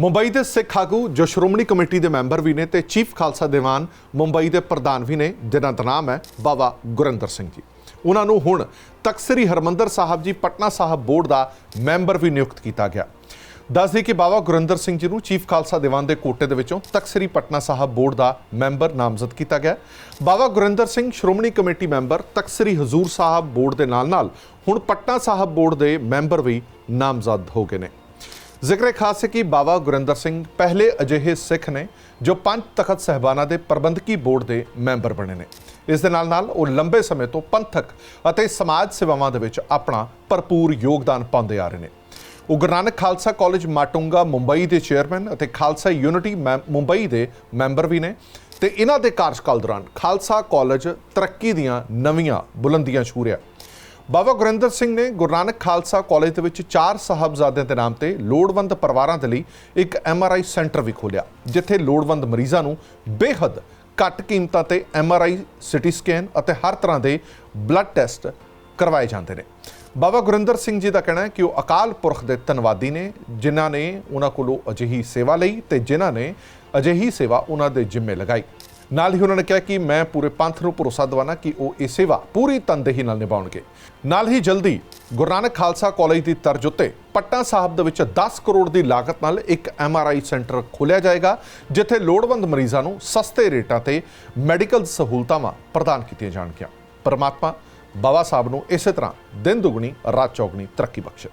ਮੁੰਬਈ ਦੇ ਸਿੱਖ ਆਗੂ ਜੋ ਸ਼੍ਰੋਮਣੀ ਕਮੇਟੀ ਦੇ ਮੈਂਬਰ ਵੀ ਨੇ ਤੇ ਚੀਫ ਖਾਲਸਾ ਦੀਵਾਨ ਮੁੰਬਈ ਦੇ ਪ੍ਰਧਾਨ ਵੀ ਨੇ, ਜਿਨ੍ਹਾਂ ਦਾ ਨਾਮ ਹੈ ਬਾਬਾ ਗੁਰਿੰਦਰ ਸਿੰਘ ਜੀ। ਉਹਨਾਂ ਨੂੰ ਹੁਣ ਤਖਤ ਸ੍ਰੀ ਹਰਮੰਦਰ ਸਾਹਿਬ ਜੀ, ਪਟਨਾ ਸਾਹਿਬ ਬੋਰਡ ਦਾ ਮੈਂਬਰ ਵੀ ਨਿਯੁਕਤ ਕੀਤਾ ਗਿਆ। ਦੱਸਦੇ ਕਿ ਬਾਬਾ ਗੁਰਿੰਦਰ ਸਿੰਘ ਜੀ ਨੂੰ ਚੀਫ ਖਾਲਸਾ ਦੀਵਾਨ ਦੇ ਕੋਟੇ ਦੇ ਵਿੱਚੋਂ ਤਖਤ ਪਟਨਾ ਸਾਹਿਬ ਬੋਰਡ ਦਾ ਮੈਂਬਰ ਨਾਮਜ਼ਦ ਕੀਤਾ ਗਿਆ। Baba Gurinder Singh Shiromani committee member Takht Hazur Sahib board ਦੇ ਨਾਲ-ਨਾਲ ਹੁਣ ਪਟਨਾ ਸਾਹਿਬ ਬੋਰਡ ਦੇ ਮੈਂਬਰ ਵੀ ਨਾਮਜ਼ਦ ਹੋ ਗਏ ਨੇ। ਜ਼ਿਕਰ ਖਾਸ ਹੈ ਕਿ ਬਾਬਾ ਗੁਰਿੰਦਰ ਸਿੰਘ ਪਹਿਲੇ ਅਜਿਹੇ ਸਿੱਖ ਨੇ ਜੋ ਪੰਜ ਤਖਤ ਸਹਿਬਾਨਾਂ ਦੇ ਪ੍ਰਬੰਧਕੀ ਬੋਰਡ ਦੇ ਮੈਂਬਰ ਬਣੇ ਨੇ। ਇਸ ਦੇ ਨਾਲ ਨਾਲ ਉਹ ਲੰਬੇ ਸਮੇਂ ਤੋਂ ਪੰਥਕ ਅਤੇ ਸਮਾਜ ਸੇਵਾਵਾਂ ਦੇ ਵਿੱਚ ਆਪਣਾ ਭਰਪੂਰ ਯੋਗਦਾਨ ਪਾਉਂਦੇ ਆ ਰਹੇ ਨੇ। ਉਹ ਗੁਰੂ ਨਾਨਕ ਖਾਲਸਾ ਕਾਲਜ ਮਾਟੁੰਗਾ, ਮੁੰਬਈ ਦੇ ਚੇਅਰਮੈਨ ਅਤੇ ਖਾਲਸਾ ਯੂਨਿਟੀ ਮੈ- ਮੁੰਬਈ ਦੇ ਮੈਂਬਰ ਵੀ ਨੇ ਤੇ ਇਹਨਾਂ ਦੇ ਕਾਰਜਕਾਲ ਦੌਰਾਨ ਖਾਲਸਾ ਕਾਲਜ ਤਰੱਕੀ ਦੀਆਂ ਨਵੀਆਂ ਬੁਲੰਦੀਆਂ ਛੂ ਰਿਹਾ। ਬਾਬਾ ਗੁਰਿੰਦਰ ਸਿੰਘ ਨੇ ਗੁਰੂ ਨਾਨਕ ਖਾਲਸਾ ਕਾਲਜ ਦੇ ਵਿੱਚ ਚਾਰ ਸਾਹਿਬਜ਼ਾਦਿਆਂ ਦੇ ਨਾਮ ਤੇ ਲੋੜਵੰਦ ਪਰਿਵਾਰਾਂ ਦੇ ਲਈ ਇੱਕ ਐੱਮ ਆਰ ਆਈ ਸੈਂਟਰ ਵੀ ਖੋਲ੍ਹਿਆ, ਜਿੱਥੇ ਲੋੜਵੰਦ ਮਰੀਜ਼ਾਂ ਨੂੰ ਬੇਹੱਦ ਘੱਟ ਕੀਮਤਾਂ ਤੇ ਐਮਆਰਆਈ ਸਿਟੀ ਸਕੈਨ ਅਤੇ ਹਰ ਤਰ੍ਹਾਂ ਦੇ ਬਲੱਡ ਟੈਸਟ ਕਰਵਾਏ ਜਾਂਦੇ ਨੇ। ਬਾਬਾ ਗੁਰਿੰਦਰ ਸਿੰਘ ਜੀ ਦਾ ਕਹਿਣਾ ਹੈ ਕਿ ਉਹ ਅਕਾਲ ਪੁਰਖ ਦੇ ਧੰਨਵਾਦੀ ਨੇ, ਜਿਨ੍ਹਾਂ ਨੇ ਉਹਨਾਂ ਕੋਲੋਂ ਅਜਿਹੀ ਸੇਵਾ ਲਈ ਤੇ ਜਿਨ੍ਹਾਂ ਨੇ ਅਜਿਹੀ ਸੇਵਾ ਉਹਨਾਂ ਦੇ ਜਿੰਮੇ ਲਗਾਈ। ਨਾਲ ਹੀ ਉਹਨਾਂ ਨੇ ਕਿਹਾ ਕਿ ਮੈਂ ਪੂਰੇ ਪੰਥ ਨੂੰ ਭਰੋਸਾ ਦਿਵਾਨਾ ਕਿ ਉਹ ਇਹ ਸੇਵਾ ਪੂਰੀ ਤਨਦੇਹੀ ਨਾਲ ਨਿਭਾਉਣਗੇ। ਨਾਲ ਹੀ ਜਲਦੀ ਗੁਰੂ ਨਾਨਕ ਖਾਲਸਾ ਕਾਲਜ ਦੀ ਤਰਜ਼ ਉੱਤੇ ਪਟਨਾ ਸਾਹਿਬ ਦੇ ਵਿੱਚ 10 ਕਰੋੜ ਦੀ ਲਾਗਤ ਨਾਲ ਇੱਕ ਐੱਮ ਆਰ ਆਈ ਸੈਂਟਰ ਖੋਲ੍ਹਿਆ ਜਾਏਗਾ, ਜਿੱਥੇ ਲੋੜਵੰਦ ਮਰੀਜ਼ਾਂ ਨੂੰ ਸਸਤੇ ਰੇਟਾਂ ਤੇ ਮੈਡੀਕਲ ਸਹੂਲਤਾਂ ਪ੍ਰਦਾਨ ਕੀਤੀਆਂ ਜਾਣਗੀਆਂ। ਪਰਮਾਤਮਾ ਬਾਬਾ ਸਾਹਿਬ ਨੂੰ ਇਸੇ ਤਰ੍ਹਾਂ ਦਿਨ ਦੁਗਣੀ, ਰਾਤ ਚੌਗਣੀ ਤਰੱਕੀ ਬਖਸ਼ੇ।